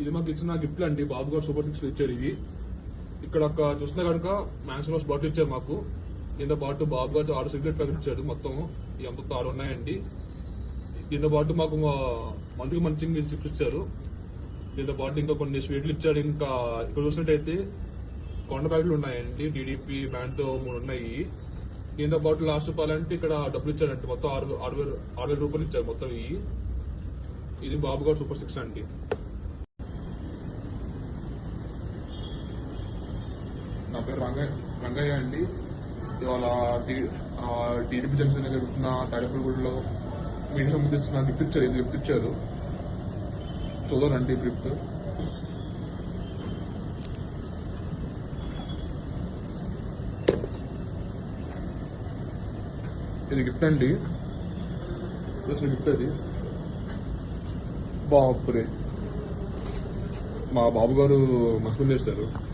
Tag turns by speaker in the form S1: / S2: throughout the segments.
S1: ఇది మాకు ఇచ్చిన గిఫ్ట్లు అండి. బాబు గారు సూపర్ సిక్స్ ఇచ్చారు ఇవి. ఇక్కడ ఒక చూసిన కనుక మ్యాన్షన్ హౌస్ బాటిల్ ఇచ్చారు మాకు. దీంతో పాటు బాబు గారు ఆరు సిగరెట్ ప్యాకెట్ ఇచ్చాడు మొత్తం ఈ మొత్తం ఆరు ఉన్నాయండి. దీంతో పాటు మాకు మంత్కి మంచి చిప్స్ ఇచ్చారు. దీంతో పాటు ఇంకా కొన్ని స్వీట్లు ఇచ్చాడు ఇంకా ఇక్కడ చూసినట్టయితే కొండ ప్యాకెట్లు ఉన్నాయండి. టీడీపీ బ్యాండ్తో మూడు ఉన్నాయి. దీంతో పాటు లాస్ట్ చెప్పాలంటే ఇక్కడ డబ్బులు ఇచ్చారంటే మొత్తం ఆరు ఆరు వేలు ఆరు వేల రూపాయలు ఇచ్చారు మొత్తం ఇవి. ఇది బాబు గారు సూపర్ సిక్స్ అండి. నా పేరు రంగయ్య రంగయ్య అండి. ఇవాళ టీడీపీ జంక్షన్ జరుగుతున్న తాడేపల్లిగూడలో మీడియా సంబంధించిన గిఫ్ట్ ఇచ్చారు ఇది గిఫ్ట్ ఇచ్చారు. చూడండి గిఫ్ట్ ఇది గిఫ్ట్ అండి. అసలు గిఫ్ట్ అది. బాపురే. మా బాబు గారు మసూలు చేశారు.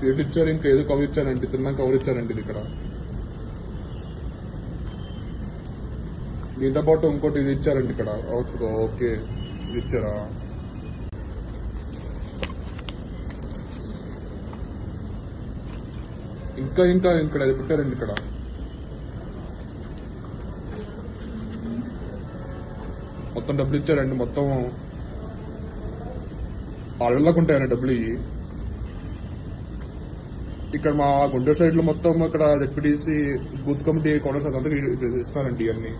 S1: స్వీట్లు ఇచ్చారు ఇంకా ఏదో కవర్ ఇచ్చారండి తిన్నాక కవర్ ఇచ్చారండి ఇది ఇక్కడ. దీంతో పాటు ఇంకోటి ఇది ఇచ్చారండి ఇక్కడ. ఓకే ఇది ఇచ్చారా? ఇంకా ఇంకా ఇక్కడ అది పెట్టారండి ఇక్కడ. మొత్తం డబ్బులు ఇచ్చారండి మొత్తం. ఆరు ఉంటాయండి డబ్బులు ఇవి. ఇక్కడ మా గుంటూరు సైడ్లో మొత్తం ఇక్కడ డిప్యూటీసీ బూత్ కమిటీ కౌన్సిల్ అదంతా ఇస్తున్నారండి ఇవన్నీ